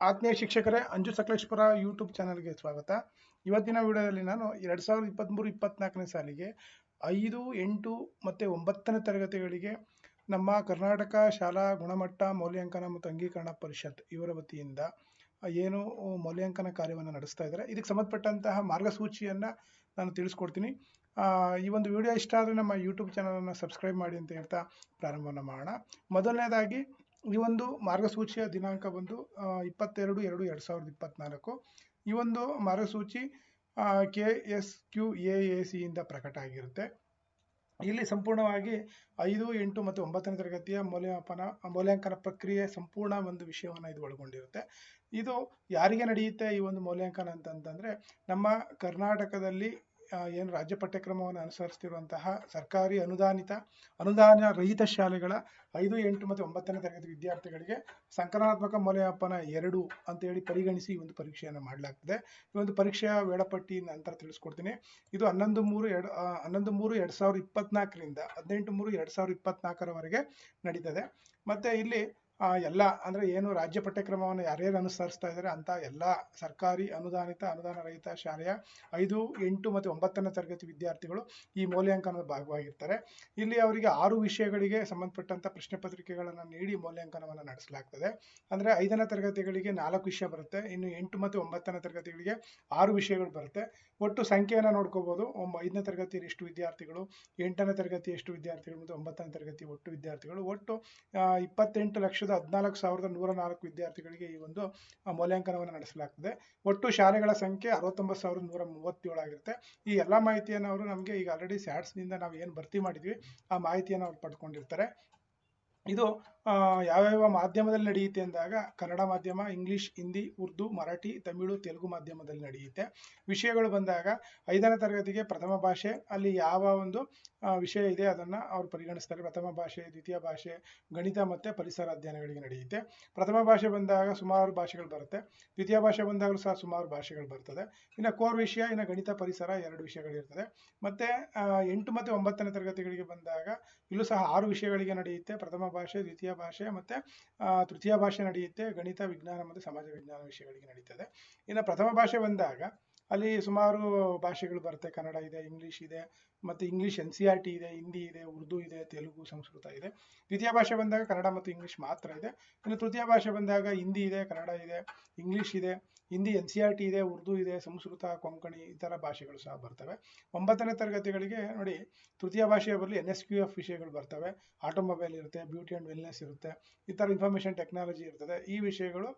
ಆತ್ಮೀಯ ಶಿಕ್ಷಕರೇ, ಅಂಜು ಸಕಲೇಶ್ಪುರ ಯೂಟ್ಯೂಬ್ ಚಾನಲ್ಗೆ ಸ್ವಾಗತ. ಇವತ್ತಿನ ವಿಡಿಯೋದಲ್ಲಿ ನಾನು ಎರಡು ಸಾವಿರದ ಇಪ್ಪತ್ತ್ಮೂರು ಇಪ್ಪತ್ತ್ನಾಲ್ಕನೇ ಸಾಲಿಗೆ ಐದು, ಎಂಟು ಮತ್ತು ಒಂಬತ್ತನೇ ತರಗತಿಗಳಿಗೆ ನಮ್ಮ ಕರ್ನಾಟಕ ಶಾಲಾ ಗುಣಮಟ್ಟ ಮೌಲ್ಯಾಂಕನ ಮತ್ತು ಅಂಗೀಕರಣ ಪರಿಷತ್ ಇವರ ವತಿಯಿಂದ ಏನು ಮೌಲ್ಯಾಂಕನ ಕಾರ್ಯವನ್ನು ನಡೆಸ್ತಾ ಇದ್ದಾರೆ. ಇದಕ್ಕೆ ಸಂಬಂಧಪಟ್ಟಂತಹ ಮಾರ್ಗಸೂಚಿಯನ್ನು ನಾನು ತಿಳಿಸ್ಕೊಡ್ತೀನಿ. ಈ ಒಂದು ವಿಡಿಯೋ ಇಷ್ಟ ಆದರೆ ನಮ್ಮ ಯೂಟ್ಯೂಬ್ ಚಾನಲನ್ನು ಸಬ್ಸ್ಕ್ರೈಬ್ ಮಾಡಿ ಅಂತ ಹೇಳ್ತಾ ಪ್ರಾರಂಭವನ್ನು ಮಾಡೋಣ. ಮೊದಲನೇದಾಗಿ ಈ ಒಂದು ಮಾರ್ಗಸೂಚಿಯ ದಿನಾಂಕ ಬಂದು ಇಪ್ಪತ್ತೆರಡು ಎರಡು ಎರಡು ಸಾವಿರದ ಇಪ್ಪತ್ತ್ನಾಲ್ಕು ಈ ಒಂದು ಮಾರ್ಗಸೂಚಿ K S Q A A ಸಿಯಿಂದ ಪ್ರಕಟ ಆಗಿರುತ್ತೆ. ಇಲ್ಲಿ ಸಂಪೂರ್ಣವಾಗಿ ಐದು, ಎಂಟು ಮತ್ತು ಒಂಬತ್ತನೇ ತರಗತಿಯ ಮೌಲ್ಯಮಾಪನ, ಮೌಲ್ಯಾಂಕನ ಪ್ರಕ್ರಿಯೆ ಸಂಪೂರ್ಣ ಒಂದು ವಿಷಯವನ್ನು ಇದು ಒಳಗೊಂಡಿರುತ್ತೆ. ಇದು ಯಾರಿಗೆ ನಡೆಯುತ್ತೆ ಈ ಒಂದು ಮೌಲ್ಯಾಂಕನ ಅಂತಂತಂದರೆ, ನಮ್ಮ ಕರ್ನಾಟಕದಲ್ಲಿ ಏನು ರಾಜ್ಯ ಪಠ್ಯಕ್ರಮವನ್ನು ಅನುಸರಿಸ್ತಿರುವಂತಹ ಸರ್ಕಾರಿ ಅನುದಾನಿತ, ಅನುದಾನ ರಹಿತ ಶಾಲೆಗಳ ಐದು, ಎಂಟು ಮತ್ತು ಒಂಬತ್ತನೇ ತರಗತಿ ವಿದ್ಯಾರ್ಥಿಗಳಿಗೆ ಸಂಕಲನಾತ್ಮಕ ಮೌಲ್ಯಮಾಪನ ಎರಡು ಅಂತೇಳಿ ಪರಿಗಣಿಸಿ ಈ ಒಂದು ಪರೀಕ್ಷೆಯನ್ನು ಮಾಡಲಾಗ್ತದೆ. ಈ ಒಂದು ಪರೀಕ್ಷೆಯ ವೇಳಾಪಟ್ಟಿ ನಂತರ ತಿಳಿಸ್ಕೊಡ್ತೀನಿ. ಇದು ಹನ್ನೊಂದು ಮೂರು ಎರಡು ಹನ್ನೊಂದು ಮೂರು ಎರಡು ಸಾವಿರದ ಇಪ್ಪತ್ನಾಲ್ಕರಿಂದ ಹದಿನೆಂಟು ಮೂರು ಎರಡು ಸಾವಿರದ ಇಪ್ಪತ್ನಾಲ್ಕರವರೆಗೆ ನಡೀತದೆ. ಮತ್ತು ಇಲ್ಲಿ ಆ, ಎಲ್ಲ ಅಂದರೆ ಏನು ರಾಜ್ಯ ಪಠ್ಯಕ್ರಮವನ್ನು ಯಾರ್ಯಾರು ಅನುಸರಿಸ್ತಾ ಇದ್ದಾರೆ ಅಂತ ಎಲ್ಲ ಸರ್ಕಾರಿ ಅನುದಾನಿತ ಅನುದಾನ ರಹಿತ ಶಾಲೆಯ ಐದು ಎಂಟು ಮತ್ತು ಒಂಬತ್ತನೇ ತರಗತಿ ವಿದ್ಯಾರ್ಥಿಗಳು ಈ ಮೌಲ್ಯಾಂಕನದ ಭಾಗವಾಗಿರ್ತಾರೆ. ಇಲ್ಲಿ ಅವರಿಗೆ ಆರು ವಿಷಯಗಳಿಗೆ ಸಂಬಂಧಪಟ್ಟಂತ ಪ್ರಶ್ನೆ ಪತ್ರಿಕೆಗಳನ್ನು ನೀಡಿ ಮೌಲ್ಯಾಂಕನವನ್ನು ನಡೆಸಲಾಗ್ತದೆ. ಅಂದರೆ ಐದನೇ ತರಗತಿಗಳಿಗೆ ನಾಲ್ಕು ವಿಷಯ ಬರುತ್ತೆ ಇನ್ನು ಎಂಟು ಮತ್ತು ಒಂಬತ್ತನೇ ತರಗತಿಗಳಿಗೆ ಆರು ವಿಷಯಗಳು ಬರುತ್ತೆ. ಒಟ್ಟು ಸಂಖ್ಯೆಯನ್ನು ನೋಡ್ಕೋಬೋದು. ಐದನೇ ತರಗತಿಯಲ್ಲಿ ಎಷ್ಟು ವಿದ್ಯಾರ್ಥಿಗಳು ಎಂಟನೇ ತರಗತಿ ಎಷ್ಟು ವಿದ್ಯಾರ್ಥಿಗಳು ಮತ್ತು ಒಂಬತ್ತನೇ ತರಗತಿ ಒಟ್ಟು ವಿದ್ಯಾರ್ಥಿಗಳು. ಒಟ್ಟು ಇಪ್ಪತ್ತೆಂಟು ಇಪ್ಪತ್ತೆಂಟು ಲಕ್ಷದ ಹದಿನಾಲ್ಕು ಸಾವಿರದ ನೂರ ನಾಲ್ಕು ವಿದ್ಯಾರ್ಥಿಗಳಿಗೆ ಈ ಒಂದು ಮೌಲ್ಯಾಂಕನವನ್ನು ನಡೆಸಲಾಗ್ತದೆ. ಒಟ್ಟು ಶಾಲೆಗಳ ಸಂಖ್ಯೆ ಅರವತ್ತೊಂಬತ್ತು ಸಾವಿರದ ನೂರ ಮೂವತ್ತೇಳು ಆಗಿರುತ್ತೆ. ಈ ಎಲ್ಲ ಮಾಹಿತಿಯನ್ನು ಅವರು ನಮಗೆ ಈಗ ಆಲ್ರೆಡಿ ಸ್ಯಾಟ್ಸ್ನಿಂದ ನಾವು ಏನು ಭರ್ತಿ ಮಾಡಿದ್ವಿ, ಆ ಮಾಹಿತಿಯನ್ನು ಅವ್ರು ಪಡ್ಕೊಂಡಿರ್ತಾರೆ. ಇದು ಯಾವ್ಯಾವ ಮಾಧ್ಯಮದಲ್ಲಿ ನಡೆಯುತ್ತೆ ಅಂದಾಗ ಕನ್ನಡ ಮಾಧ್ಯಮ, ಇಂಗ್ಲಿಷ್, ಹಿಂದಿ, ಉರ್ದು, ಮರಾಠಿ, ತಮಿಳು, ತೆಲುಗು ಮಾಧ್ಯಮದಲ್ಲಿ ನಡೆಯುತ್ತೆ. ವಿಷಯಗಳು ಬಂದಾಗ ಐದನೇ ತರಗತಿಗೆ ಪ್ರಥಮ ಭಾಷೆ, ಅಲ್ಲಿ ಯಾವ ಒಂದು ವಿಷಯ ಇದೆ ಅದನ್ನು ಅವರು ಪರಿಗಣಿಸ್ತಾರೆ. ಪ್ರಥಮ ಭಾಷೆ, ದ್ವಿತೀಯ ಭಾಷೆ, ಗಣಿತ ಮತ್ತು ಪರಿಸರ ಅಧ್ಯಯನಗಳಿಗೆ ನಡೆಯುತ್ತೆ. ಪ್ರಥಮ ಭಾಷೆ ಬಂದಾಗ ಸುಮಾರು ಭಾಷೆಗಳು ಬರುತ್ತೆ. ದ್ವಿತೀಯ ಭಾಷೆ ಬಂದಾಗಲೂ ಸಹ ಸುಮಾರು ಭಾಷೆಗಳು ಬರ್ತದೆ. ಇನ್ನು ಕೋರ್ ವಿಷಯ, ಇನ್ನು ಗಣಿತ ಪರಿಸರ ಎರಡು ವಿಷಯಗಳಿರ್ತದೆ ಮತ್ತು ಎಂಟು ಮತ್ತು ಒಂಬತ್ತನೇ ತರಗತಿಗಳಿಗೆ ಬಂದಾಗ ಇಲ್ಲೂ ಸಹ ಆರು ವಿಷಯಗಳಿಗೆ ನಡೆಯುತ್ತೆ. ಪ್ರಥಮ ಭಾಷೆ, ದ್ವಿತೀಯ ಭಾಷೆ ಮತ್ತು ತೃತೀಯ ಭಾಷೆ ನಡೆಯುತ್ತೆ, ಗಣಿತ ವಿಜ್ಞಾನ ಮತ್ತು ಸಮಾಜ ವಿಜ್ಞಾನ ವಿಷಯಗಳಿಗೆ ನಡೀತದೆ. ಇನ್ನು ಪ್ರಥಮ ಭಾಷೆ ಬಂದಾಗ, ಅಲ್ಲಿ ಸುಮಾರು ಭಾಷೆಗಳು ಬರುತ್ತೆ. ಕನ್ನಡ ಇದೆ, ಇಂಗ್ಲೀಷ್ ಇದೆ, ಮತ್ತು English N C R T ಇದೆ, ಹಿಂದಿ ಇದೆ, ಉರ್ದು ಇದೆ, ತೆಲುಗು, ಸಂಸ್ಕೃತ ಇದೆ. ದ್ವಿತೀಯ ಭಾಷೆ ಬಂದಾಗ ಕನ್ನಡ ಮತ್ತು ಇಂಗ್ಲೀಷ್ ಮಾತ್ರ ಇದೆ. ಇನ್ನು ತೃತೀಯ ಭಾಷೆ ಬಂದಾಗ ಹಿಂದಿ ಇದೆ, ಕನ್ನಡ ಇದೆ, ಇಂಗ್ಲೀಷ್ ಇದೆ. Hindi N C R T ಇದೆ, ಉರ್ದು ಇದೆ, ಸಂಸ್ಕೃತ, ಕೊಂಕಣಿ ಈ ಥರ ಭಾಷೆಗಳು ಸಹ ಬರ್ತವೆ. ಒಂಬತ್ತನೇ ತರಗತಿಗಳಿಗೆ ನೋಡಿ, ತೃತೀಯ ಭಾಷೆಯ ಬರಲಿ ಎನ್ ಎಸ್ ಕ್ಯೂ ಎಫ್ ವಿಷಯಗಳು ಬರ್ತವೆ. ಆಟೋಮೊಬೈಲ್ ಇರುತ್ತೆ, ಬ್ಯೂಟಿ ಆ್ಯಂಡ್ ವೆಲ್ನೆಸ್ ಇರುತ್ತೆ, ಈ ಥರ ಇನ್ಫಾರ್ಮೇಷನ್ ಟೆಕ್ನಾಲಜಿ ಇರ್ತದೆ. ಈ ವಿಷಯಗಳು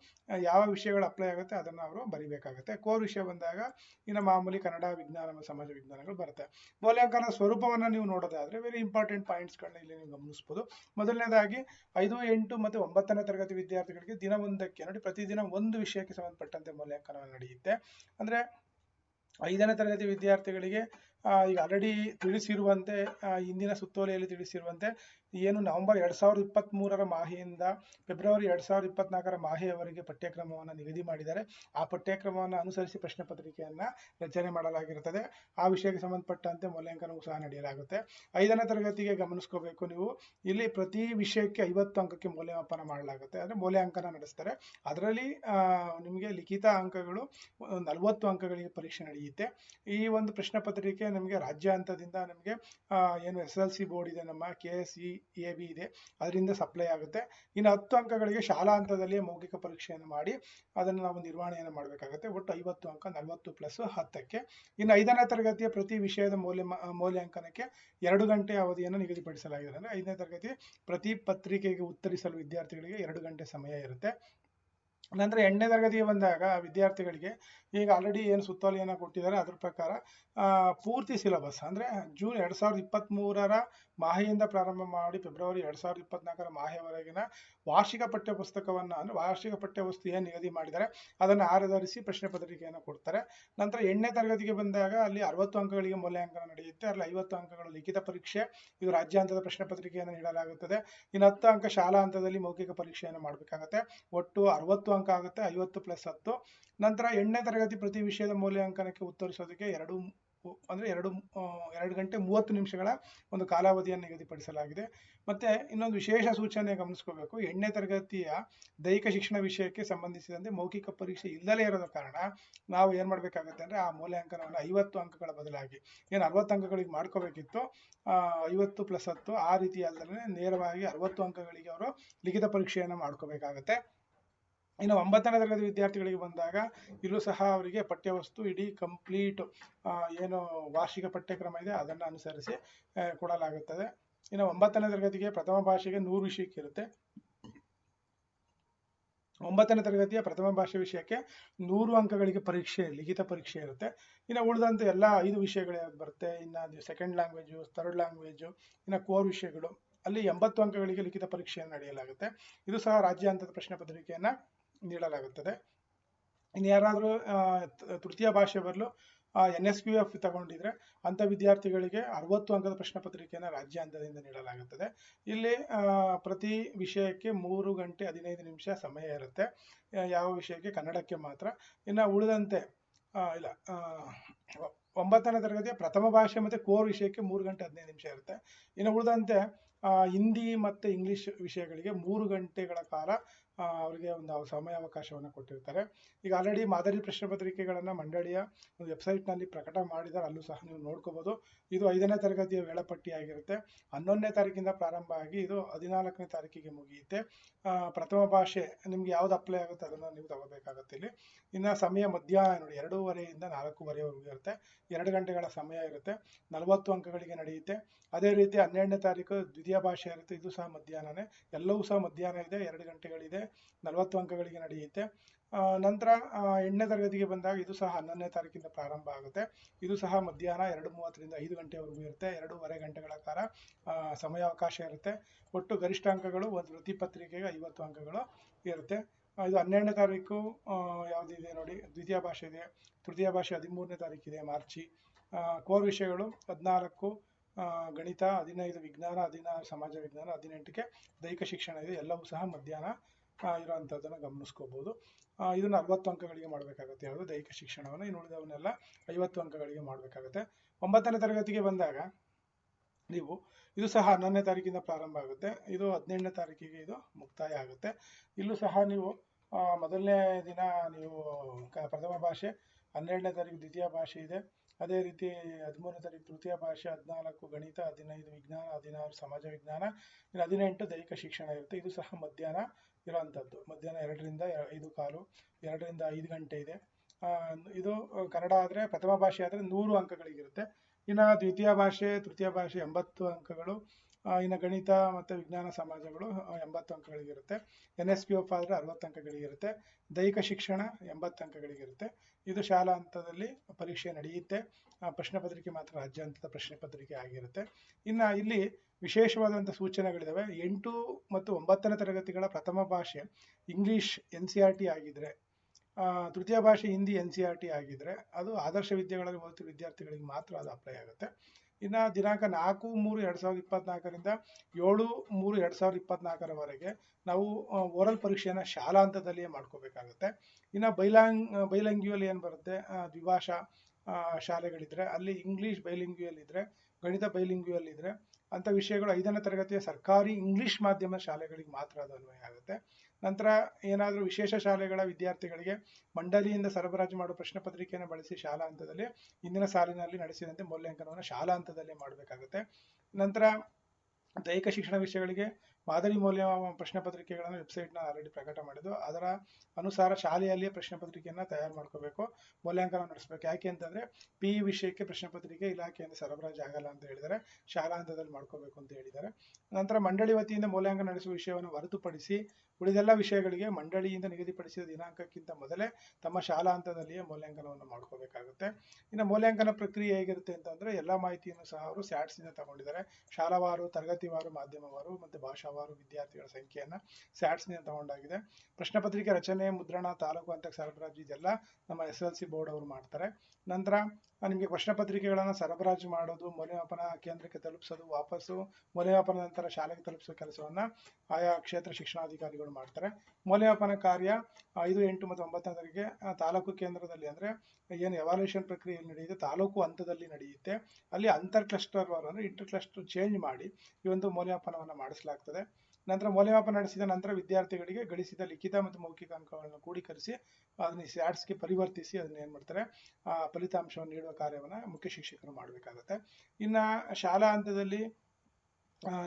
ಯಾವ ವಿಷಯಗಳು ಅಪ್ಲೈ ಆಗುತ್ತೆ ಅದನ್ನು ಅವರು ಬರಿಬೇಕಾಗುತ್ತೆ. ಕೋರ್ ವಿಷಯ ಬಂದಾಗ ಇನ್ನು ಮಾಮೂಲಿ ಕನ್ನಡ ವಿಜ್ಞಾನ ಮತ್ತು ಸಮಾಜ ವಿಜ್ಞಾನಗಳು ಬರುತ್ತೆ. ಮೌಲ್ಯಾಂಕನ ಸ್ವರೂಪವನ್ನು ನೀವು ನೋಡೋದಾದರೆ ವೆರಿ ಇಂಪಾರ್ಟೆಂಟ್ ಪಾಯಿಂಟ್ಸ್ಗಳನ್ನ ಇಲ್ಲಿ ನೀವು ಗಮನಿಸ್ಬೋದು. ಮೊದಲನೇದಾಗಿ, ಐದು, ಎಂಟು ಮತ್ತು ಒಂಬತ್ತನೇ ತರಗತಿ ವಿದ್ಯಾರ್ಥಿಗಳಿಗೆ ದಿನವೊಂದಕ್ಕೆ, ನೋಡಿ ಪ್ರತಿದಿನ ಒಂದು ವಿಷಯಕ್ಕೆ ಸಂಬಂಧಪಟ್ಟಂತೆ ಮೌಲ್ಯಾಂಕನ ನಡೆಯುತ್ತೆ. ಅಂದರೆ ಐದನೇ ತರಗತಿ ವಿದ್ಯಾರ್ಥಿಗಳಿಗೆ ಈಗ ಆಲ್ರೆಡಿ ತಿಳಿಸಿರುವಂತೆ ಆ, ಇಂದಿನ ಸುತ್ತೋಲೆಯಲ್ಲಿ ತಿಳಿಸಿರುವಂತೆ ಏನು ನವೆಂಬರ್ ಎರಡು ಸಾವಿರದ ಇಪ್ಪತ್ತ್ಮೂರರ ಮಾಹೆಯಿಂದ ಫೆಬ್ರವರಿ ಎರಡು ಸಾವಿರದ ಇಪ್ಪತ್ನಾಲ್ಕರ ಮಾಹೆಯವರೆಗೆ ಪಠ್ಯಕ್ರಮವನ್ನು ನಿಗದಿ ಮಾಡಿದ್ದಾರೆ. ಆ ಪಠ್ಯಕ್ರಮವನ್ನು ಅನುಸರಿಸಿ ಪ್ರಶ್ನೆ ಪತ್ರಿಕೆಯನ್ನು ರಚನೆ ಮಾಡಲಾಗಿರುತ್ತದೆ. ಆ ವಿಷಯಕ್ಕೆ ಸಂಬಂಧಪಟ್ಟಂತೆ ಮೌಲ್ಯಾಂಕನವೂ ಸಹ ನಡೆಯಲಾಗುತ್ತೆ. ಐದನೇ ತರಗತಿಗೆ ಗಮನಿಸ್ಕೋಬೇಕು ನೀವು. ಇಲ್ಲಿ ಪ್ರತಿ ವಿಷಯಕ್ಕೆ ಐವತ್ತು ಅಂಕಕ್ಕೆ ಮೌಲ್ಯಮಾಪನ ಮಾಡಲಾಗುತ್ತೆ. ಅಂದರೆ ಮೌಲ್ಯಾಂಕನ ನಡೆಸ್ತಾರೆ. ಅದರಲ್ಲಿ ನಿಮಗೆ ಲಿಖಿತ ಅಂಕಗಳು ನಲವತ್ತು ಅಂಕಗಳಿಗೆ ಪರೀಕ್ಷೆ ನಡೆಯುತ್ತೆ. ಈ ಒಂದು ಪ್ರಶ್ನೆ ಪತ್ರಿಕೆ ನಮಗೆ ರಾಜ್ಯ ಹಂತದಿಂದ ನಮಗೆ ಏನು ಎಸ್ ಎಲ್ ಸಿ ಬೋರ್ಡ್ ಇದೆ ನಮ್ಮ K S E A B ಇದೆ. ಅದರಿಂದ ಸಪ್ಲೈ ಆಗುತ್ತೆ. ಇನ್ನು ಹತ್ತು ಅಂಕಗಳಿಗೆ ಶಾಲಾ ಹಂತದಲ್ಲಿ ಮೌಖಿಕ ಪರೀಕ್ಷೆಯನ್ನು ಮಾಡಿ ಅದನ್ನು ನಾವು ನಿರ್ವಹಣೆಯನ್ನು ಮಾಡಬೇಕಾಗುತ್ತೆ. ಒಟ್ಟು ಐವತ್ತು ಅಂಕ, ನಲವತ್ತು ಪ್ಲಸ್ ಹತ್ತಕ್ಕೆ. ಇನ್ನು ಐದನೇ ತರಗತಿಯ ಪ್ರತಿ ವಿಷಯದ ಮೌಲ್ಯ, ಮೌಲ್ಯಾಂಕನಕ್ಕೆ ಎರಡು ಗಂಟೆ ಅವಧಿಯನ್ನು ನಿಗದಿಪಡಿಸಲಾಗಿದೆ. ಅಂದರೆ ಐದನೇ ತರಗತಿ ಪ್ರತಿ ಪತ್ರಿಕೆಗೆ ಉತ್ತರಿಸಲು ವಿದ್ಯಾರ್ಥಿಗಳಿಗೆ ಎರಡು ಗಂಟೆ ಸಮಯ ಇರುತ್ತೆ. ನಂತರ ಎಂಟನೇ ತರಗತಿಗೆ ಬಂದಾಗ ವಿದ್ಯಾರ್ಥಿಗಳಿಗೆ ಈಗ ಆಲ್ರೆಡಿ ಏನು ಸುತ್ತೋಲೆಯನ್ನು ಕೊಟ್ಟಿದ್ದಾರೆ, ಅದ್ರ ಪ್ರಕಾರ ಪೂರ್ತಿ ಸಿಲಬಸ್, ಅಂದರೆ ಜೂನ್ ಎರಡು ಸಾವಿರದ ಇಪ್ಪತ್ತ್ಮೂರರ ಮಾಹೆಯಿಂದ ಪ್ರಾರಂಭ ಮಾಡಿ ಫೆಬ್ರವರಿ ಎರಡು ಸಾವಿರದ ಇಪ್ಪತ್ನಾಲ್ಕರ ಮಾಹೆವರೆಗಿನ ವಾರ್ಷಿಕ ಪಠ್ಯಪುಸ್ತಕವನ್ನು, ಅಂದರೆ ವಾರ್ಷಿಕ ಪಠ್ಯವಸ್ತು ಏನು ನಿಗದಿ ಮಾಡಿದ್ದಾರೆ. ಅದನ್ನು ಆಧರಿಸಿ ಪ್ರಶ್ನೆ ಪತ್ರಿಕೆಯನ್ನು ಕೊಡ್ತಾರೆ. ನಂತರ ಎಂಟನೇ ತರಗತಿಗೆ ಬಂದಾಗ ಅಲ್ಲಿ ಅರವತ್ತು ಅಂಕಗಳಿಗೆ ಮೌಲ್ಯಾಂಕನ ನಡೆಯುತ್ತೆ. ಅಲ್ಲಿ ಐವತ್ತು ಅಂಕಗಳು ಲಿಖಿತ ಪರೀಕ್ಷೆ, ಇದು ರಾಜ್ಯಾಂತದ ಪ್ರಶ್ನೆ ಪತ್ರಿಕೆಯನ್ನು ನೀಡಲಾಗುತ್ತದೆ. ಇನ್ನು ಹತ್ತು ಅಂಕ ಶಾಲಾ ಹಂತದಲ್ಲಿ ಮೌಖಿಕ ಪರೀಕ್ಷೆಯನ್ನು ಮಾಡಬೇಕಾಗುತ್ತೆ. ಒಟ್ಟು ಅರವತ್ತು ಅಂಕ ಆಗುತ್ತೆ, ಐವತ್ತು ಪ್ಲಸ್ ಹತ್ತು. ನಂತರ ಎಂಟನೇ ತರಗತಿ ಪ್ರತಿ ವಿಷಯದ ಮೌಲ್ಯಾಂಕನಕ್ಕೆ ಉತ್ತರಿಸೋದಕ್ಕೆ ಎರಡು ಅಂದರೆ ಎರಡು ಎರಡು ಗಂಟೆ ಮೂವತ್ತು ನಿಮಿಷಗಳ ಒಂದು ಕಾಲಾವಧಿಯನ್ನು ನಿಗದಿಪಡಿಸಲಾಗಿದೆ. ಮತ್ತು ಇನ್ನೊಂದು ವಿಶೇಷ ಸೂಚನೆ ಗಮನಿಸ್ಕೋಬೇಕು. ಎಂಟನೇ ತರಗತಿಯ ದೈಹಿಕ ಶಿಕ್ಷಣ ವಿಷಯಕ್ಕೆ ಸಂಬಂಧಿಸಿದಂತೆ ಮೌಖಿಕ ಪರೀಕ್ಷೆ ಇಲ್ಲದೇ ಇರೋದ ಕಾರಣ ನಾವು ಏನು ಮಾಡಬೇಕಾಗುತ್ತೆ ಅಂದರೆ ಆ ಮೌಲ್ಯಾಂಕನವನ್ನು ಐವತ್ತು ಅಂಕಗಳ ಬದಲಾಗಿ, ಏನು ಅರವತ್ತು ಅಂಕಗಳಿಗೆ ಮಾಡ್ಕೋಬೇಕಿತ್ತು ಐವತ್ತು ಪ್ಲಸ್ ಹತ್ತು ಆ ರೀತಿ ಅಲ್ಲದೇ ನೇರವಾಗಿ ಅರವತ್ತು ಅಂಕಗಳಿಗೆ ಅವರು ಲಿಖಿತ ಪರೀಕ್ಷೆಯನ್ನು ಮಾಡ್ಕೋಬೇಕಾಗತ್ತೆ. ಇನ್ನು ಒಂಬತ್ತನೇ ತರಗತಿ ವಿದ್ಯಾರ್ಥಿಗಳಿಗೆ ಬಂದಾಗ ಇಲ್ಲೂ ಸಹ ಅವರಿಗೆ ಪಠ್ಯವಸ್ತು ಇಡೀ ಕಂಪ್ಲೀಟ್ ಏನು ವಾರ್ಷಿಕ ಪಠ್ಯಕ್ರಮ ಇದೆ, ಅದನ್ನು ಅನುಸರಿಸಿ ಕೊಡಲಾಗುತ್ತದೆ. ಇನ್ನು ಒಂಬತ್ತನೇ ತರಗತಿಗೆ ಪ್ರಥಮ ಭಾಷೆಗೆ ನೂರು ವಿಷಯಕ್ಕೆ ಇರುತ್ತೆ. ಒಂಬತ್ತನೇ ತರಗತಿಯ ಪ್ರಥಮ ಭಾಷೆ ವಿಷಯಕ್ಕೆ ನೂರು ಅಂಕಗಳಿಗೆ ಪರೀಕ್ಷೆ, ಲಿಖಿತ ಪರೀಕ್ಷೆ ಇರುತ್ತೆ. ಇನ್ನು ಉಳಿದಂತೆ ಎಲ್ಲ ಐದು ವಿಷಯಗಳು ಯಾವ್ದು ಬರುತ್ತೆ. ಇನ್ನು ಸೆಕೆಂಡ್ ಲ್ಯಾಂಗ್ವೇಜು ಥರ್ಡ್ ಲ್ಯಾಂಗ್ವೇಜು ಇನ್ನು ಕೋರ್ ವಿಷಯಗಳು. ಅಲ್ಲಿ ಎಂಬತ್ತು ಅಂಕಗಳಿಗೆ ಲಿಖಿತ ಪರೀಕ್ಷೆಯನ್ನು ನಡೆಯಲಾಗುತ್ತೆ. ಇದು ಸಹ ರಾಜ್ಯ ಹಂತದ ಪ್ರಶ್ನೆ ಪತ್ರಿಕೆಯನ್ನು ನೀಡಲಾಗುತ್ತದೆ. ಇನ್ನು ಯಾರಾದರೂ ತೃತೀಯ ಭಾಷೆ ಬರಲು ಎನ್ ಎಸ್ ಪಿ ಎಫ್ ತಗೊಂಡಿದ್ರೆ ಅಂಥ ವಿದ್ಯಾರ್ಥಿಗಳಿಗೆ ಅರವತ್ತು ಅಂಕದ ಪ್ರಶ್ನೆ ಪತ್ರಿಕೆಯನ್ನು ರಾಜ್ಯ ಹಂತದಿಂದ ನೀಡಲಾಗುತ್ತದೆ. ಇಲ್ಲಿ ಪ್ರತಿ ವಿಷಯಕ್ಕೆ ಮೂರು ಗಂಟೆ ಹದಿನೈದು ನಿಮಿಷ ಸಮಯ ಇರುತ್ತೆ. ಯಾವ ವಿಷಯಕ್ಕೆ? ಕನ್ನಡಕ್ಕೆ ಮಾತ್ರ. ಇನ್ನು ಉಳಿದಂತೆ ಇಲ್ಲ ಒಂಬತ್ತನೇ ತರಗತಿಯ ಪ್ರಥಮ ಭಾಷೆ ಮತ್ತು ಕೋರ್ ವಿಷಯಕ್ಕೆ ಮೂರು ಗಂಟೆ ಹದಿನೈದು ನಿಮಿಷ ಇರುತ್ತೆ. ಇನ್ನು ಉಳಿದಂತೆ ಹಿಂದಿ ಮತ್ತು ಇಂಗ್ಲೀಷ್ ವಿಷಯಗಳಿಗೆ ಮೂರು ಗಂಟೆಗಳ ಕಾಲ ಅವರಿಗೆ ಒಂದು ಸಮಯ ಸಮಯಾವಕಾಶವನ್ನು ಕೊಟ್ಟಿರ್ತಾರೆ. ಈಗ ಆಲ್ರೆಡಿ ಮಾದರಿ ಪ್ರಶ್ನೆ ಪತ್ರಿಕೆಗಳನ್ನು ಮಂಡಳಿಯ ವೆಬ್ಸೈಟ್ನಲ್ಲಿ ಪ್ರಕಟ ಮಾಡಿದ್ದಾರೆ. ಅಲ್ಲೂ ಸಹ ನೀವು ನೋಡ್ಕೋಬೋದು. ಇದು ಐದನೇ ತರಗತಿಯ ವೇಳಾಪಟ್ಟಿ ಆಗಿರುತ್ತೆ ಹನ್ನೊಂದನೇ ತಾರೀಕಿಂದ ಪ್ರಾರಂಭ ಆಗಿ ಇದು ಹದಿನಾಲ್ಕನೇ ತಾರೀಕಿಗೆ ಮುಗಿಯುತ್ತೆ. ಪ್ರಥಮ ಭಾಷೆ ನಿಮ್ಗೆ ಯಾವ್ದು ಅಪ್ಲೈ ಆಗುತ್ತೆ ಅದನ್ನು ನೀವು ತಗೋಬೇಕಾಗುತ್ತೆ ಇಲ್ಲಿ. ಇನ್ನು ಸಮಯ ಮಧ್ಯಾಹ್ನ ನೋಡಿ, ಎರಡೂವರೆಯಿಂದ ನಾಲ್ಕೂವರೆವರೆಗೂ ಇರುತ್ತೆ. ಎರಡು ಗಂಟೆಗಳ ಸಮಯ ಇರುತ್ತೆ. ನಲವತ್ತು ಅಂಕಗಳಿಗೆ ನಡೆಯುತ್ತೆ. ಅದೇ ರೀತಿ ಹನ್ನೆರಡನೇ ತಾರೀಕು ದ್ವಿತೀಯ ಭಾಷೆ ಇರುತ್ತೆ. ಇದು ಸಹ ಮಧ್ಯಾಹ್ನನೇ. ಎಲ್ಲವೂ ಸಹ ಮಧ್ಯಾಹ್ನ ಇದೆ. ಎರಡು ಗಂಟೆಗಳಿದೆ. ನಲವತ್ತು ಅಂಕಗಳಿಗೆ ನಡೆಯುತ್ತೆ. ನಂತರ ಎಂಟನೇ ತರಗತಿಗೆ ಬಂದಾಗ ಇದು ಸಹ ಹನ್ನೊಂದನೇ ತಾರೀಕಿಂದ ಪ್ರಾರಂಭ ಆಗುತ್ತೆ. ಇದು ಸಹ ಮಧ್ಯಾಹ್ನ ಎರಡು ಮೂವತ್ತರಿಂದ ಐದು ಗಂಟೆವರೆಗೂ ಇರುತ್ತೆ. ಎರಡೂವರೆ ಗಂಟೆಗಳ ಕಾಲ ಸಮಯಾವಕಾಶ ಇರುತ್ತೆ. ಒಟ್ಟು ಗರಿಷ್ಠ ಅಂಕಗಳು ಒಂದು ವೃತ್ತಿ ಪತ್ರಿಕೆಗೆ ಐವತ್ತು ಅಂಕಗಳು ಇರುತ್ತೆ. ಇದು ಹನ್ನೆರಡನೇ ತಾರೀಕು ಯಾವುದಿದೆ ನೋಡಿ, ದ್ವಿತೀಯ ಭಾಷೆ ಇದೆ. ತೃತೀಯ ಭಾಷೆ ಹದಿಮೂರನೇ ತಾರೀಕಿದೆ ಮಾರ್ಚಿ. ಕೋರ್ ವಿಷಯಗಳು ಹದಿನಾಲ್ಕು ಗಣಿತ ಹದಿನೈದು ವಿಜ್ಞಾನ, ಹದಿನಾರು ಸಮಾಜ ವಿಜ್ಞಾನ, ಹದಿನೆಂಟಕ್ಕೆ ದೈಹಿಕ ಶಿಕ್ಷಣ ಇದೆ. ಎಲ್ಲವೂ ಸಹ ಮಧ್ಯಾಹ್ನ ಇರೋವಂಥದ್ದನ್ನು ಗಮನಿಸ್ಕೋಬೋದು. ಇದನ್ನು ಅರವತ್ತು ಅಂಕಗಳಿಗೆ ಮಾಡಬೇಕಾಗುತ್ತೆ. ಯಾವುದು ದೈಹಿಕ ಶಿಕ್ಷಣವನ್ನು ಇನ್ನು ಉಳಿದವನ್ನೆಲ್ಲ ಐವತ್ತು ಅಂಕಗಳಿಗೆ ಮಾಡಬೇಕಾಗುತ್ತೆ. ಒಂಬತ್ತನೇ ತರಗತಿಗೆ ಬಂದಾಗ ನೀವು, ಇದು ಸಹ ಹನ್ನೊಂದನೇ ತಾರೀಕಿಂದ ಪ್ರಾರಂಭ ಆಗುತ್ತೆ. ಇದು ಹದಿನೆಂಟನೇ ತಾರೀಕಿಗೆ ಇದು ಮುಕ್ತಾಯ ಆಗುತ್ತೆ. ಇಲ್ಲೂ ಸಹ ನೀವು ಮೊದಲನೇ ದಿನ ನೀವು ಪ್ರಥಮ ಭಾಷೆ, ಹನ್ನೆರಡನೇ ತಾರೀಕು ದ್ವಿತೀಯ ಭಾಷೆ ಇದೆ. ಅದೇ ರೀತಿ ಹದಿಮೂರನೇ ತಾರೀಕು ತೃತೀಯ ಭಾಷೆ, ಹದಿನಾಲ್ಕು ಗಣಿತ, ಹದಿನೈದು ವಿಜ್ಞಾನ, ಹದಿನಾರು ಸಮಾಜ ವಿಜ್ಞಾನ, ಇನ್ನು ಹದಿನೆಂಟು ದೈಹಿಕ ಶಿಕ್ಷಣ ಇರುತ್ತೆ. ಇದು ಸಹ ಮಧ್ಯಾಹ್ನ ಇರೋವಂಥದ್ದು ಮಧ್ಯಾಹ್ನ ಎರಡರಿಂದ ಐದು ಕಾಲು, ಎರಡರಿಂದ ಐದು ಗಂಟೆ ಇದೆ. ಇದು ಕನ್ನಡ ಆದರೆ ಪ್ರಥಮ ಭಾಷೆ ಆದರೆ ನೂರು ಅಂಕಗಳಿಗಿರುತ್ತೆ. ಇನ್ನು ದ್ವಿತೀಯ ಭಾಷೆ, ತೃತೀಯ ಭಾಷೆ ಎಂಬತ್ತು ಅಂಕಗಳು ಇನ್ನು ಗಣಿತ ಮತ್ತು ವಿಜ್ಞಾನ ಸಮಾಜಗಳು ಎಂಬತ್ತು ಅಂಕಗಳಿಗಿರುತ್ತೆ. ಎನ್ ಎಸ್ ಪಿ ಎಫ್ ಆದರೆ ಅರವತ್ತು ಅಂಕಗಳಿಗಿರುತ್ತೆ. ದೈಹಿಕ ಶಿಕ್ಷಣ ಎಂಬತ್ತು ಅಂಕಗಳಿಗಿರುತ್ತೆ. ಇದು ಶಾಲಾ ಹಂತದಲ್ಲಿ ಪರೀಕ್ಷೆ ನಡೆಯುತ್ತೆ. ಪ್ರಶ್ನೆ ಪತ್ರಿಕೆ ಮಾತ್ರ ರಾಜ್ಯ ಹಂತದ ಪ್ರಶ್ನೆ ಪತ್ರಿಕೆ ಆಗಿರುತ್ತೆ. ಇನ್ನು ಇಲ್ಲಿ ವಿಶೇಷವಾದಂಥ ಸೂಚನೆಗಳಿದ್ದಾವೆ ಎಂಟು ಮತ್ತು ಒಂಬತ್ತನೇ ತರಗತಿಗಳ ಪ್ರಥಮ ಭಾಷೆ English N C R T ಆಗಿದ್ರೆ ಆ, ತೃತೀಯ ಭಾಷೆ Hindi N C R T ಆಗಿದ್ರೆ ಅದು ಆದರ್ಶ ವಿದ್ಯೆಗಳಲ್ಲಿ ಓದುತ್ತಿರುವ ವಿದ್ಯಾರ್ಥಿಗಳಿಗೆ ಮಾತ್ರ ಅದು ಅಪ್ಲೈ ಆಗುತ್ತೆ. ಇನ್ನು ದಿನಾಂಕ ನಾಲ್ಕು ಮೂರು ಎರಡು ಸಾವಿರದ ಇಪ್ಪತ್ನಾಲ್ಕರಿಂದ ಏಳು ಮೂರು ಎರಡು ಸಾವಿರದ ಇಪ್ಪತ್ನಾಲ್ಕರವರೆಗೆ ನಾವು ಓರಲ್ ಪರೀಕ್ಷೆಯನ್ನು ಶಾಲಾ ಹಂತದಲ್ಲಿಯೇ ಮಾಡ್ಕೋಬೇಕಾಗುತ್ತೆ. ಇನ್ನು ಬೈಲಾಂಗ್ ಬೈಲಂಗಿಯಲ್ಲಿ ಏನು ಬರುತ್ತೆ ದ್ವಿಭಾಷಾ ಶಾಲೆಗಳಿದ್ರೆ, ಅಲ್ಲಿ ಇಂಗ್ಲಿಷ್ ಬೈಲಿಂಗ್ವಿಯಲ್ ಇದ್ರೆ ಗಣಿತ ಬೈಲಿಂಗ್ವಿಯಲ್ ಇದ್ರೆ ಅಂಥ ವಿಷಯಗಳು ಐದನೇ ತರಗತಿಯ ಸರ್ಕಾರಿ ಇಂಗ್ಲಿಷ್ ಮಾಧ್ಯಮ ಶಾಲೆಗಳಿಗೆ ಮಾತ್ರ ಅದು ಅನ್ವಯ ಆಗುತ್ತೆ. ನಂತರ ಏನಾದರೂ ವಿಶೇಷ ಶಾಲೆಗಳ ವಿದ್ಯಾರ್ಥಿಗಳಿಗೆ ಮಂಡಳಿಯಿಂದ ಸರಬರಾಜು ಮಾಡುವ ಪ್ರಶ್ನೆ ಪತ್ರಿಕೆಯನ್ನು ಬಳಸಿ ಶಾಲಾ ಹಂತದಲ್ಲಿ, ಇಂದಿನ ಸಾಲಿನಲ್ಲಿ ನಡೆಸಿದಂತೆ ಮೌಲ್ಯಾಂಕನವನ್ನು ಶಾಲಾ ಹಂತದಲ್ಲೇ ಮಾಡಬೇಕಾಗುತ್ತೆ. ನಂತರ ದೈಹಿಕ ಶಿಕ್ಷಣ ವಿಷಯಗಳಿಗೆ ಮಾದರಿ ಮೌಲ್ಯ ಪ್ರಶ್ನೆ ಪತ್ರಿಕೆಗಳನ್ನು ವೆಬ್ಸೈಟ್ನ ಆಲ್ರೆಡಿ ಪ್ರಕಟ ಮಾಡಿದ್ದು. ಅದರ ಅನುಸಾರ ಶಾಲೆಯಲ್ಲಿಯೇ ಪ್ರಶ್ನೆ ಪತ್ರಿಕೆಯನ್ನು ತಯಾರು ಮಾಡ್ಕೋಬೇಕು ಮೌಲ್ಯಾಂಕನ ನಡೆಸಬೇಕು. ಯಾಕೆ ಅಂತಂದರೆ ಪಿ ಇ ವಿಷಯಕ್ಕೆ ಪ್ರಶ್ನೆ ಪತ್ರಿಕೆ ಇಲಾಖೆಯಿಂದ ಸರಬರಾಜು ಆಗಲ್ಲ ಅಂತ ಹೇಳಿದರೆ ಶಾಲಾ ಹಂತದಲ್ಲಿ ಮಾಡ್ಕೋಬೇಕು ಅಂತ ಹೇಳಿದ್ದಾರೆ. ನಂತರ ಮಂಡಳಿ ವತಿಯಿಂದ ಮೌಲ್ಯಾಂಕನ ನಡೆಸುವ ವಿಷಯವನ್ನು ಹೊರತುಪಡಿಸಿ, ಉಳಿದೆಲ್ಲ ವಿಷಯಗಳಿಗೆ ಮಂಡಳಿಯಿಂದ ನಿಗದಿಪಡಿಸಿದ ದಿನಾಂಕಕ್ಕಿಂತ ಮೊದಲೇ ತಮ್ಮ ಶಾಲಾ ಹಂತದಲ್ಲಿಯೇ ಮೌಲ್ಯಾಂಕನವನ್ನು ಮಾಡ್ಕೋಬೇಕಾಗುತ್ತೆ. ಇನ್ನು ಮೌಲ್ಯಾಂಕನ ಪ್ರಕ್ರಿಯೆ ಹೇಗಿರುತ್ತೆ ಅಂತಂದರೆ, ಎಲ್ಲ ಮಾಹಿತಿಯನ್ನು ಸಹ ಅವರು ಸ್ಯಾಟ್ಸಿಂದ ತಗೊಂಡಿದ್ದಾರೆ. ಶಾಲಾವಾರು ತರಗತಿವಾರು ಮಾಧ್ಯಮವಾರು ಮತ್ತು ಭಾಷಾವಾರು ವಿದ್ಯಾರ್ಥಿಗಳ ಸಂಖ್ಯೆಯನ್ನು ಸ್ಯಾಟ್ಸ್ನಿಂದ ತಗೊಂಡಾಗಿದೆ. ಪ್ರಶ್ನೆ ಪತ್ರಿಕೆ ರಚನೆ ಮುದ್ರಣ ತಾಲೂಕು ಹಂತಕ್ಕೆ ಸರಬರಾಜು ಇದೆಲ್ಲ ನಮ್ಮ ಎಸ್ ಎಲ್ ಸಿ ಬೋರ್ಡ್ ಅವರು ಮಾಡ್ತಾರೆ. ನಂತರ ನಿಮಗೆ ಪ್ರಶ್ನೆ ಪತ್ರಿಕೆಗಳನ್ನು ಸರಬರಾಜು ಮಾಡೋದು, ಮೌಲ್ಯಮಾಪನ ಕೇಂದ್ರಕ್ಕೆ ತಲುಪಿಸೋದು, ವಾಪಸ್ಸು ಮೌಲ್ಯಮಾಪನ ನಂತರ ಶಾಲೆಗೆ ತಲುಪಿಸೋ ಕೆಲಸವನ್ನು ಆಯಾ ಕ್ಷೇತ್ರ ಶಿಕ್ಷಣಾಧಿಕಾರಿಗಳು ಮಾಡ್ತಾರೆ. ಮೌಲ್ಯಮಾಪನ ಕಾರ್ಯ ಐದು, ಎಂಟು ಮತ್ತು ಒಂಬತ್ತನೇ ತಾರೀಕಿಗೆ ತಾಲೂಕು ಕೇಂದ್ರದಲ್ಲಿ ಅಂದರೆ ಏನು ಎವಾಲ್ಯೂಷನ್ ಪ್ರಕ್ರಿಯೆ ನಡೆಯುತ್ತೆ, ತಾಲೂಕು ಹಂತದಲ್ಲಿ ನಡೆಯುತ್ತೆ. ಅಲ್ಲಿ ಅಂತರ್ ಕ್ಲಸ್ಟರ್ ಅಂದರೆ ಇಂಟರ್ ಕ್ಲಸ್ಟರ್ ಚೇಂಜ್ ಮಾಡಿ ಈ ಒಂದು ಮೌಲ್ಯಮಾಪನವನ್ನು ಮಾಡಿಸಲಾಗ್ತದೆ. ನಂತರ ಮೌಲ್ಯಮಾಪನ ನಡೆಸಿದ ನಂತರ ವಿದ್ಯಾರ್ಥಿಗಳಿಗೆ ಗಳಿಸಿದ ಲಿಖಿತ ಮತ್ತು ಮೌಖಿಕ ಅಂಕಗಳನ್ನು ಕ್ರೋಢೀಕರಿಸಿ ಅದನ್ನು ಸ್ಯಾಟ್ಸ್ಗೆ ಪರಿವರ್ತಿಸಿ ಅದನ್ನ ಏನು ಮಾಡ್ತಾರೆ ಆ, ಫಲಿತಾಂಶವನ್ನು ನೀಡುವ ಕಾರ್ಯವನ್ನು ಮುಖ್ಯ ಶಿಕ್ಷಕರು ಮಾಡಬೇಕಾಗುತ್ತೆ. ಇನ್ನು ಶಾಲಾ ಹಂತದಲ್ಲಿ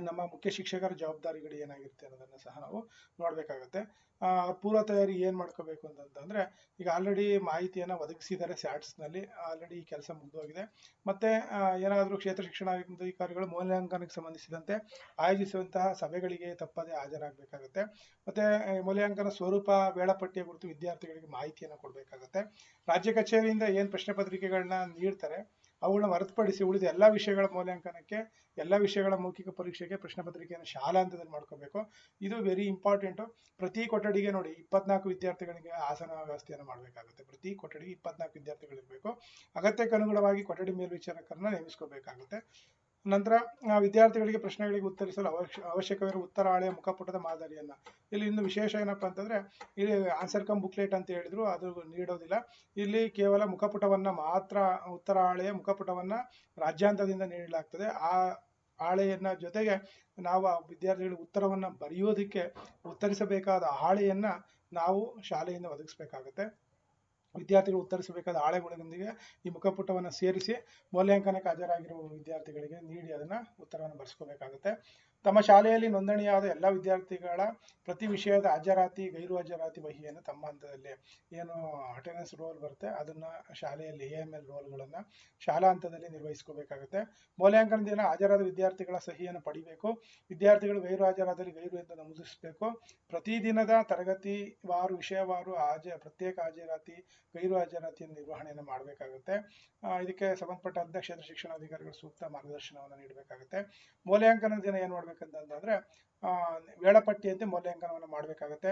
ನಮ್ಮ ಮುಖ್ಯ ಶಿಕ್ಷಕರ ಜವಾಬ್ದಾರಿಗಳು ಏನಾಗಿರುತ್ತೆ ಅನ್ನೋದನ್ನು ಸಹ ನಾವು ನೋಡಬೇಕಾಗುತ್ತೆ. ಪೂರ್ವ ತಯಾರಿ ಏನು ಮಾಡ್ಕೋಬೇಕು ಅಂತಂತಂದರೆ ಈಗ ಆಲ್ರೆಡಿ ಮಾಹಿತಿಯನ್ನು ಒದಗಿಸಿದ್ದಾರೆ ಸ್ಯಾಟ್ಸ್ನಲ್ಲಿ ಆಲ್ರೆಡಿ ಈ ಕೆಲಸ ಮುಗಿದೋಗಿದೆ. ಮತ್ತು ಏನಾದರೂ ಕ್ಷೇತ್ರ ಶಿಕ್ಷಣ ಶಿಕ್ಷಣಾಧಿಕಾರಿಗಳು ಮೌಲ್ಯಾಂಕನಕ್ಕೆ ಸಂಬಂಧಿಸಿದಂತೆ ಆಯೋಜಿಸುವಂತಹ ಸಭೆಗಳಿಗೆ ತಪ್ಪದೇ ಹಾಜರಾಗಬೇಕಾಗುತ್ತೆ. ಮತ್ತು ಮೌಲ್ಯಾಂಕನ ಸ್ವರೂಪ, ವೇಳಾಪಟ್ಟಿಯ ಕುರಿತು ವಿದ್ಯಾರ್ಥಿಗಳಿಗೆ ಮಾಹಿತಿಯನ್ನು ಕೊಡಬೇಕಾಗುತ್ತೆ. ರಾಜ್ಯ ಕಚೇರಿಯಿಂದ ಏನು ಪ್ರಶ್ನೆ ಪತ್ರಿಕೆಗಳನ್ನ ನೀಡ್ತಾರೆ ಅವುಗಳನ್ನ ಹೊರತುಪಡಿಸಿ ಉಳಿದ ಎಲ್ಲ ವಿಷಯಗಳ ಮೌಲ್ಯಾಂಕನಕ್ಕೆ, ಎಲ್ಲ ವಿಷಯಗಳ ಮೌಖಿಕ ಪರೀಕ್ಷೆಗೆ, ಪ್ರಶ್ನೆ ಪತ್ರಿಕೆಯನ್ನು ಶಾಲಾ ಹಂತದಲ್ಲಿ ಮಾಡ್ಕೋಬೇಕು. ಇದು ವೆರಿ ಇಂಪಾರ್ಟೆಂಟು ಪ್ರತಿ ಕೊಠಡಿಗೆ ನೋಡಿ, ಇಪ್ಪತ್ನಾಲ್ಕು ವಿದ್ಯಾರ್ಥಿಗಳಿಗೆ ಆಸನ ವ್ಯವಸ್ಥೆಯನ್ನು ಮಾಡಬೇಕಾಗುತ್ತೆ. ಪ್ರತಿ ಕೊಠಡಿಗೆ ಇಪ್ಪತ್ನಾಲ್ಕು ವಿದ್ಯಾರ್ಥಿಗಳಿರಬೇಕು. ಅಗತ್ಯಕ್ಕೆ ಅನುಗುಣವಾಗಿ ಕೊಠಡಿ ಮೇಲ್ವಿಚಾರಕರನ್ನ ನೇಮಿಸ್ಕೋಬೇಕಾಗುತ್ತೆ. ನಂತರ ವಿದ್ಯಾರ್ಥಿಗಳಿಗೆ ಪ್ರಶ್ನೆಗಳಿಗೆ ಉತ್ತರಿಸಲು ಅವಶ್ಯ, ಅವಶ್ಯಕವಿರುವ ಉತ್ತರ ಹಾಳೆಯ ಮುಖಪುಟದ ಮಾದರಿಯನ್ನು. ಇಲ್ಲಿ ಇನ್ನು ವಿಶೇಷ ಏನಪ್ಪ ಅಂತಂದ್ರೆ, ಇಲ್ಲಿ ಆನ್ಸರ್ ಕಮ್ ಬುಕ್ಲೆಟ್ ಅಂತ ಹೇಳಿದ್ರು, ಅದು ನೀಡೋದಿಲ್ಲ. ಇಲ್ಲಿ ಕೇವಲ ಮುಖಪುಟವನ್ನ ಮಾತ್ರ, ಉತ್ತರ ಹಾಳೆಯ ಮುಖಪುಟವನ್ನ ರಾಜ್ಯಾಂತದಿಂದ ನೀಡಲಾಗ್ತದೆ. ಆ ಹಾಳೆಯನ್ನ ಜೊತೆಗೆ ನಾವು ಆ ವಿದ್ಯಾರ್ಥಿಗಳಿಗೆ ಉತ್ತರವನ್ನು ಬರೆಯೋದಕ್ಕೆ ಉತ್ತರಿಸಬೇಕಾದ ಹಾಳೆಯನ್ನು ನಾವು ಶಾಲೆಯಿಂದ ಒದಗಿಸ್ಬೇಕಾಗುತ್ತೆ. ವಿದ್ಯಾರ್ಥಿಗಳು ಉತ್ತರಿಸಬೇಕಾದ ಹಾಳೆಗಳೊಂದಿಗೆ ಈ ಮುಖಪುಟವನ್ನು ಸೇರಿಸಿ ಮೌಲ್ಯಾಂಕನಕ್ಕೆ ಹಾಜರಾಗಿರುವ ವಿದ್ಯಾರ್ಥಿಗಳಿಗೆ ನೀಡಿ ಅದನ್ನ ಉತ್ತರವನ್ನು ಬರೆಸ್ಕೋಬೇಕಾಗುತ್ತೆ. ತಮ್ಮ ಶಾಲೆಯಲ್ಲಿ ನೋಂದಣಿಯಾದ ಎಲ್ಲ ವಿದ್ಯಾರ್ಥಿಗಳ ಪ್ರತಿ ವಿಷಯದ ಹಾಜರಾತಿ, ಗೈರು ಹಾಜರಾತಿ ವಹಿಯನ್ನು ತಮ್ಮ ಹಂತದಲ್ಲಿ ಏನು ಅಟೆಂಡೆನ್ಸ್ ರೋಲ್ ಬರುತ್ತೆ, ಅದನ್ನ ಶಾಲೆಯಲ್ಲಿ ಎ ಎಂ ಎಲ್ ರೋಲ್ಗಳನ್ನು ಶಾಲಾ ಹಂತದಲ್ಲಿ ನಿರ್ವಹಿಸ್ಕೋಬೇಕಾಗುತ್ತೆ. ಮೌಲ್ಯಾಂಕನ ದಿನ ಹಾಜರಾದ ವಿದ್ಯಾರ್ಥಿಗಳ ಸಹಿಯನ್ನು ಪಡಿಬೇಕು. ವಿದ್ಯಾರ್ಥಿಗಳು ಗೈರು ಹಾಜರಾದಲ್ಲಿ ಗೈರು ಎಂದು ನಮೂದಿಸಬೇಕು. ಪ್ರತಿದಿನದ ತರಗತಿ ವಾರು ವಿಷಯವಾರು ಹಾಜ, ಪ್ರತ್ಯೇಕ ಹಾಜರಾತಿ, ಗೈರು ಹಾಜರಾತಿಯ ನಿರ್ವಹಣೆಯನ್ನು ಮಾಡಬೇಕಾಗುತ್ತೆ. ಇದಕ್ಕೆ ಸಂಬಂಧಪಟ್ಟ ಕ್ಷೇತ್ರ ಶಿಕ್ಷಣಾಧಿಕಾರಿಗಳು ಸೂಕ್ತ ಮಾರ್ಗದರ್ಶನವನ್ನು ನೀಡಬೇಕಾಗುತ್ತೆ. ಮೌಲ್ಯಾಂಕನ ದಿನ ಏನು ಮಾಡ್ಬೇಕಂತಂದ್ರೆ ವೇಳಾಪಟ್ಟಿಯಂತೆ ಮೌಲ್ಯಾಂಕನವನ್ನು ಮಾಡಬೇಕಾಗುತ್ತೆ.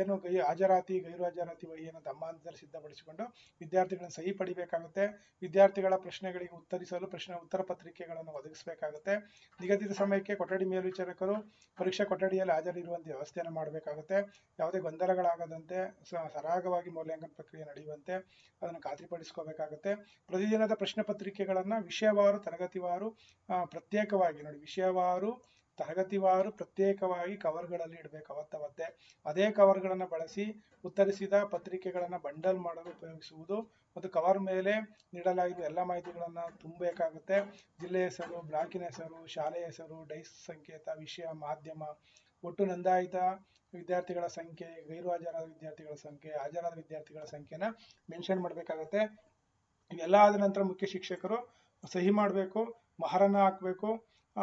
ಏನು ಗೈ, ಹಾಜರಾತಿ ಗೈರು ಹಾಜರಾತಿ ಏನು ಹಂತದಲ್ಲಿ ಸಿದ್ಧಪಡಿಸಿಕೊಂಡು ವಿದ್ಯಾರ್ಥಿಗಳನ್ನು ಸಹಿ ಪಡಿಬೇಕಾಗುತ್ತೆ. ವಿದ್ಯಾರ್ಥಿಗಳ ಪ್ರಶ್ನೆಗಳಿಗೆ ಉತ್ತರಿಸಲು ಪ್ರಶ್ನೆ, ಉತ್ತರ ಪತ್ರಿಕೆಗಳನ್ನು ಒದಗಿಸಬೇಕಾಗುತ್ತೆ. ನಿಗದಿತ ಸಮಯಕ್ಕೆ ಕೊಠಡಿ ಮೇಲ್ವಿಚಾರಕರು ಪರೀಕ್ಷಾ ಕೊಠಡಿಯಲ್ಲಿ ಹಾಜರಿರುವಂತೆ ವ್ಯವಸ್ಥೆಯನ್ನು ಮಾಡಬೇಕಾಗುತ್ತೆ. ಯಾವುದೇ ಗೊಂದಲಗಳಾಗದಂತೆ ಸರಾಗವಾಗಿ ಮೌಲ್ಯಾಂಕನ ಪ್ರಕ್ರಿಯೆ ನಡೆಯುವಂತೆ ಅದನ್ನು ಖಾತ್ರಿಪಡಿಸ್ಕೋಬೇಕಾಗುತ್ತೆ. ಪ್ರತಿದಿನದ ಪ್ರಶ್ನೆ ಪತ್ರಿಕೆಗಳನ್ನು ವಿಷಯವಾರು, ತರಗತಿವಾರು ಪ್ರತ್ಯೇಕವಾಗಿ ನೋಡಿ, ವಿಷಯವಾರು ತರಗತಿವಾರು ಪ್ರತ್ಯೇಕವಾಗಿ ಕವರ್ಗಳಲ್ಲಿ ಇಡಬೇಕು ಅವತ್ತವತ್ತೆ. ಅದೇ ಕವರ್ಗಳನ್ನು ಬಳಸಿ ಉತ್ತರಿಸಿದ ಪತ್ರಿಕೆಗಳನ್ನು ಬಂಡಲ್ ಮಾಡಲು ಉಪಯೋಗಿಸುವುದು ಮತ್ತು ಕವರ್ ಮೇಲೆ ನೀಡಲಾಗಿರುವ ಎಲ್ಲ ಮಾಹಿತಿಗಳನ್ನು ತುಂಬಬೇಕಾಗುತ್ತೆ. ಜಿಲ್ಲೆ ಹೆಸರು, ಬ್ಲಾಕಿನ ಹೆಸರು, ಶಾಲೆಯ ಹೆಸರು, ಡೈಸ್ ಸಂಕೇತ, ವಿಷಯ, ಮಾಧ್ಯಮ, ಒಟ್ಟು ನೋಂದಾಯಿತ ವಿದ್ಯಾರ್ಥಿಗಳ ಸಂಖ್ಯೆ ಗೈರು ಹಾಜರಾದ ವಿದ್ಯಾರ್ಥಿಗಳ ಸಂಖ್ಯೆ, ಹಾಜರಾದ ವಿದ್ಯಾರ್ಥಿಗಳ ಸಂಖ್ಯೆನ ಮೆನ್ಷನ್ ಮಾಡಬೇಕಾಗತ್ತೆ. ಇವೆಲ್ಲ ಆದ ನಂತರ ಮುಖ್ಯ ಶಿಕ್ಷಕರು ಸಹಿ ಮಾಡಬೇಕು, ಮಹರನ್ನ ಹಾಕಬೇಕು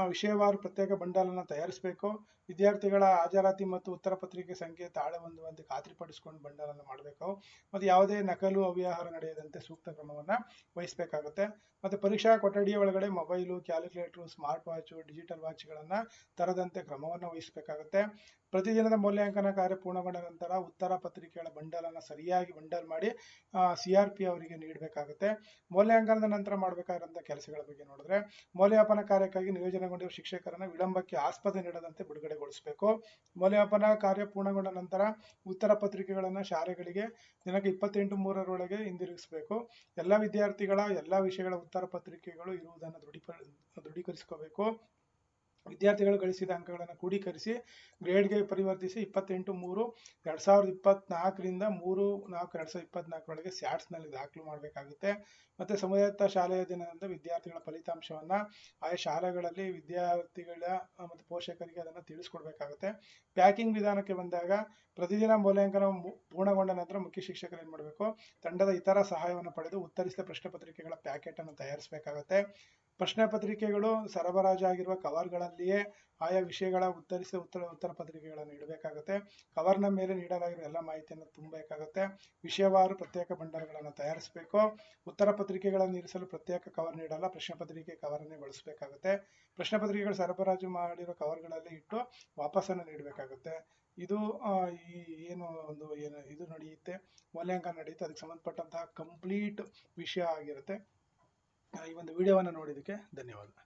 ವಿಷಯವಾರು ಪ್ರತ್ಯೇಕ ಬಂಡಲನ್ನು ತಯಾರಿಸಬೇಕು. ವಿದ್ಯಾರ್ಥಿಗಳ ಹಾಜರಾತಿ ಮತ್ತು ಉತ್ತರ ಪತ್ರಿಕೆ ಸಂಖ್ಯೆ ತಾಳೆ ಹೊಂದುವಂತೆ ಖಾತ್ರಿಪಡಿಸಿಕೊಂಡು ಬಂಡಲನ್ನು ಮಾಡಬೇಕು. ಮತ್ತು ಯಾವುದೇ ನಕಲು ಅವ್ಯವಹಾರ ನಡೆಯದಂತೆ ಸೂಕ್ತ ಕ್ರಮವನ್ನು ವಹಿಸಬೇಕಾಗುತ್ತೆ. ಮತ್ತು ಪರೀಕ್ಷಾ ಕೊಠಡಿಯ ಒಳಗಡೆ mobile, calculator, smart watch, digital ವಾಚ್ಗಳನ್ನು ತರದಂತೆ ಕ್ರಮವನ್ನು ವಹಿಸಬೇಕಾಗುತ್ತೆ. ಪ್ರತಿದಿನದ ಮೌಲ್ಯಾಂಕನ ಕಾರ್ಯ ಪೂರ್ಣಗೊಂಡ ನಂತರ ಉತ್ತರ ಪತ್ರಿಕೆಗಳ ಬಂಡಲನ್ನು ಸರಿಯಾಗಿ ಬಂಡಲ್ ಮಾಡಿ ಸಿ ಆರ್ ಪಿ ಅವರಿಗೆ ನೀಡಬೇಕಾಗುತ್ತೆ. ಮೌಲ್ಯಾಂಕನದ ನಂತರ ಮಾಡಬೇಕಾದಂಥ ಕೆಲಸಗಳ ಬಗ್ಗೆ ನೋಡಿದ್ರೆ, ಮೌಲ್ಯಮಾಪನ ಕಾರ್ಯಕ್ಕಾಗಿ ನಿಯೋಜನೆಗೊಂಡಿರುವ ಶಿಕ್ಷಕರನ್ನು ವಿಳಂಬಕ್ಕೆ ಆಸ್ಪದ ನೀಡದಂತೆ ಬಿಡುಗಡೆಗೊಳಿಸಬೇಕು ಮೌಲ್ಯಮಾಪನ ಕಾರ್ಯ ಪೂರ್ಣಗೊಂಡ ನಂತರ ಉತ್ತರ ಪತ್ರಿಕೆಗಳನ್ನು ಶಾಲೆಗಳಿಗೆ ದಿನಾಂಕ ಇಪ್ಪತ್ತೆಂಟು ಮೂರರೊಳಗೆ ಹಿಂದಿರುಗಿಸಬೇಕು. ಎಲ್ಲ ವಿದ್ಯಾರ್ಥಿಗಳ ಎಲ್ಲ ವಿಷಯಗಳ ಉತ್ತರ ಪತ್ರಿಕೆಗಳು ಇರುವುದನ್ನು ದೃಢೀಪ, ದೃಢೀಕರಿಸಿಕೋಬೇಕು. ವಿದ್ಯಾರ್ಥಿಗಳು ಗಳಿಸಿದ ಅಂಕಗಳನ್ನು ಕ್ರೋಢೀಕರಿಸಿ ಗ್ರೇಡ್ಗೆ ಪರಿವರ್ತಿಸಿ ಇಪ್ಪತ್ತೆಂಟು ಮೂರು ಎರಡು ಸಾವಿರದ ಇಪ್ಪತ್ನಾಲ್ಕರಿಂದ ಮೂರು ನಾಲ್ಕು ಎರಡು ಸಾವಿರದ ಇಪ್ಪತ್ನಾಲ್ಕರೊಳಗೆ ಸ್ಯಾಟ್ಸ್ನಲ್ಲಿ ದಾಖಲು ಮಾಡಬೇಕಾಗುತ್ತೆ. ಮತ್ತು ಸಮುದಾಯತ್ತ ಶಾಲೆಯ ದಿನದಂದು ವಿದ್ಯಾರ್ಥಿಗಳ ಫಲಿತಾಂಶವನ್ನು ಆಯಾ ಶಾಲೆಗಳಲ್ಲಿ ವಿದ್ಯಾರ್ಥಿಗಳ, ಮತ್ತು ಪೋಷಕರಿಗೆ ಅದನ್ನು ತಿಳಿಸ್ಕೊಡ್ಬೇಕಾಗುತ್ತೆ. ಪ್ಯಾಕಿಂಗ್ ವಿಧಾನಕ್ಕೆ ಬಂದಾಗ ಪ್ರತಿದಿನ ಮೌಲ್ಯಾಂಕನ ಪೂರ್ಣಗೊಂಡ ನಂತರ ಮುಖ್ಯ ಶಿಕ್ಷಕರು ಏನು ಮಾಡಬೇಕು ತಂಡದ ಇತರ ಸಹಾಯವನ್ನು ಪಡೆದು ಉತ್ತರಿಸಿದ ಪ್ರಶ್ನೆ ಪತ್ರಿಕೆಗಳ ಪ್ಯಾಕೆಟನ್ನು ತಯಾರಿಸಬೇಕಾಗುತ್ತೆ. ಪ್ರಶ್ನೆ ಪತ್ರಿಕೆಗಳು ಸರಬರಾಜಾಗಿರುವ ಕವರ್ಗಳಲ್ಲಿಯೇ ಆಯಾ ವಿಷಯಗಳ ಉತ್ತರಿಸಿದ ಉತ್ತರ ಉತ್ತರ ಪತ್ರಿಕೆಗಳನ್ನು ಇಡಬೇಕಾಗುತ್ತೆ ಕವರ್ನ ಮೇಲೆ ನೀಡಲಾಗಿರುವ ಎಲ್ಲ ಮಾಹಿತಿಯನ್ನು ತುಂಬಬೇಕಾಗುತ್ತೆ. ವಿಷಯವಾರು ಪ್ರತ್ಯೇಕ ಬಂಡಲ್ಗಳನ್ನು ತಯಾರಿಸಬೇಕು. ಉತ್ತರ ಪತ್ರಿಕೆಗಳನ್ನು ಇರಿಸಲು ಪ್ರತ್ಯೇಕ ಕವರ್ ನೀಡಲ್ಲ, ಪ್ರಶ್ನೆ ಪತ್ರಿಕೆ ಕವರನ್ನೇ ಬಳಸಬೇಕಾಗುತ್ತೆ. ಪ್ರಶ್ನೆ ಪತ್ರಿಕೆಗಳು ಸರಬರಾಜು ಮಾಡಿರೋ ಕವರ್ಗಳಲ್ಲಿ ಇಟ್ಟು ವಾಪಸನ್ನು ನೀಡಬೇಕಾಗುತ್ತೆ. ಇದು ಈ, ಏನು ಒಂದು, ಏನು, ಇದು ನಡೆಯುತ್ತೆ. ಮೌಲ್ಯಾಂಕನ ನಡೆಯುತ್ತೆ. ಅದಕ್ಕೆ ಸಂಬಂಧಪಟ್ಟಂತಹ ಕಂಪ್ಲೀಟ್ ವಿಷಯ ಆಗಿರುತ್ತೆ. ಈ ಒಂದು ವಿಡಿಯೋವನ್ನು ನೋಡಿದ್ದಕ್ಕೆ ಧನ್ಯವಾದ.